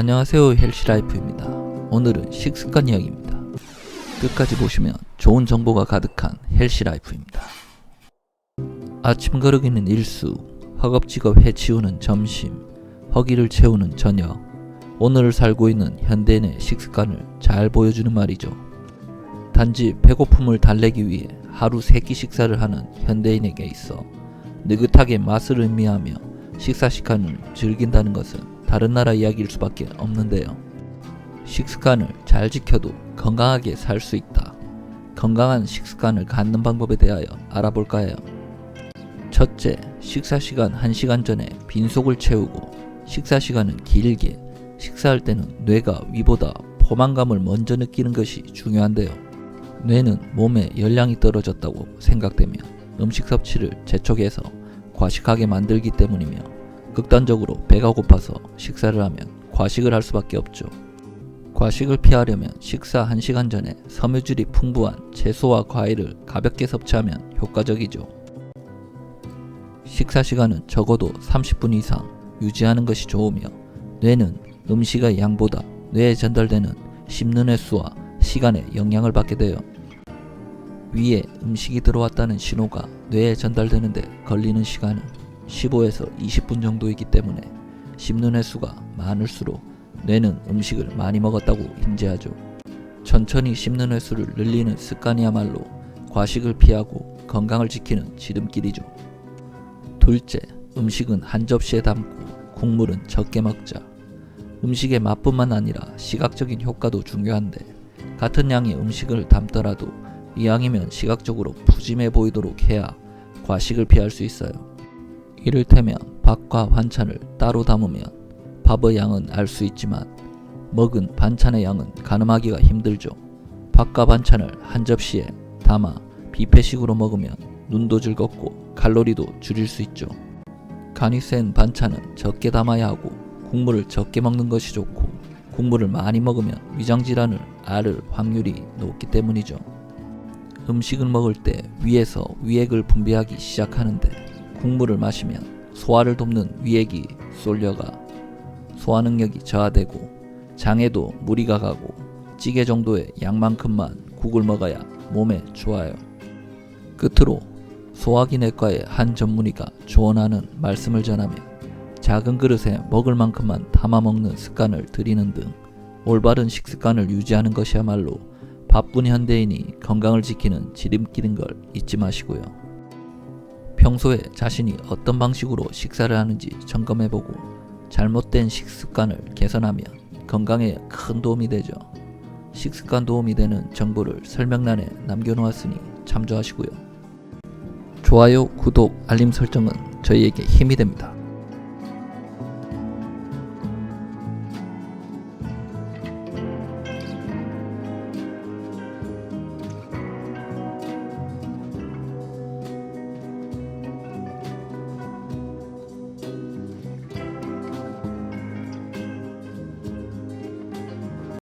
안녕하세요 헬시라이프입니다. 오늘은 식습관 이야기입니다. 끝까지 보시면 좋은 정보가 가득한 헬시라이프입니다. 아침 거르기는 일수, 허겁지겁 해치우는 점심, 허기를 채우는 저녁, 오늘을 살고 있는 현대인의 식습관을 잘 보여주는 말이죠. 단지 배고픔을 달래기 위해 하루 세끼 식사를 하는 현대인에게 있어 느긋하게 맛을 의미하며 식사 시간을 즐긴다는 것은 다른 나라 이야기일 수밖에 없는데요. 식습관을 잘 지켜도 건강하게 살 수 있다. 건강한 식습관을 갖는 방법에 대하여 알아볼까 해요. 첫째, 식사 시간 1시간 전에 빈속을 채우고 식사 시간은 길게 식사할 때는 뇌가 위보다 포만감을 먼저 느끼는 것이 중요한데요. 뇌는 몸에 열량이 떨어졌다고 생각되면 음식 섭취를 재촉해서 과식하게 만들기 때문이며 극단적으로 배가 고파서 식사를 하면 과식을 할 수밖에 없죠. 과식을 피하려면 식사 1시간 전에 섬유질이 풍부한 채소와 과일을 가볍게 섭취하면 효과적이죠. 식사 시간은 적어도 30분 이상 유지하는 것이 좋으며 뇌는 음식의 양보다 뇌에 전달되는 씹는 횟수와 시간에 영향을 받게 돼요. 위에 음식이 들어왔다는 신호가 뇌에 전달되는데 걸리는 시간은 15에서 20분 정도이기 때문에 씹는 횟수가 많을수록 뇌는 음식을 많이 먹었다고 인지하죠. 천천히 씹는 횟수를 늘리는 습관이야말로 과식을 피하고 건강을 지키는 지름길이죠. 둘째, 음식은 한 접시에 담고 국물은 적게 먹자. 음식의 맛뿐만 아니라 시각적인 효과도 중요한데 같은 양의 음식을 담더라도 이왕이면 시각적으로 푸짐해 보이도록 해야 과식을 피할 수 있어요. 이를테면 밥과 반찬을 따로 담으면 밥의 양은 알 수 있지만 먹은 반찬의 양은 가늠하기가 힘들죠. 밥과 반찬을 한 접시에 담아 뷔페식으로 먹으면 눈도 즐겁고 칼로리도 줄일 수 있죠. 간이 센 반찬은 적게 담아야 하고 국물을 적게 먹는 것이 좋고 국물을 많이 먹으면 위장 질환을 앓을 확률이 높기 때문이죠. 음식을 먹을 때 위에서 위액을 분비하기 시작하는데 국물을 마시면 소화를 돕는 위액이 쏠려가 소화 능력이 저하되고 장에도 무리가 가고 찌개 정도의 양만큼만 국을 먹어야 몸에 좋아요. 끝으로 소화기 내과의 한 전문의가 조언하는 말씀을 전하며 작은 그릇에 먹을 만큼만 담아 먹는 습관을 들이는 등 올바른 식습관을 유지하는 것이야말로 바쁜 현대인이 건강을 지키는 지름길인 걸 잊지 마시고요. 평소에 자신이 어떤 방식으로 식사를 하는지 점검해보고 잘못된 식습관을 개선하면 건강에 큰 도움이 되죠. 식습관 도움이 되는 정보를 설명란에 남겨놓았으니 참조하시고요. 좋아요, 구독, 알림 설정은 저희에게 힘이 됩니다.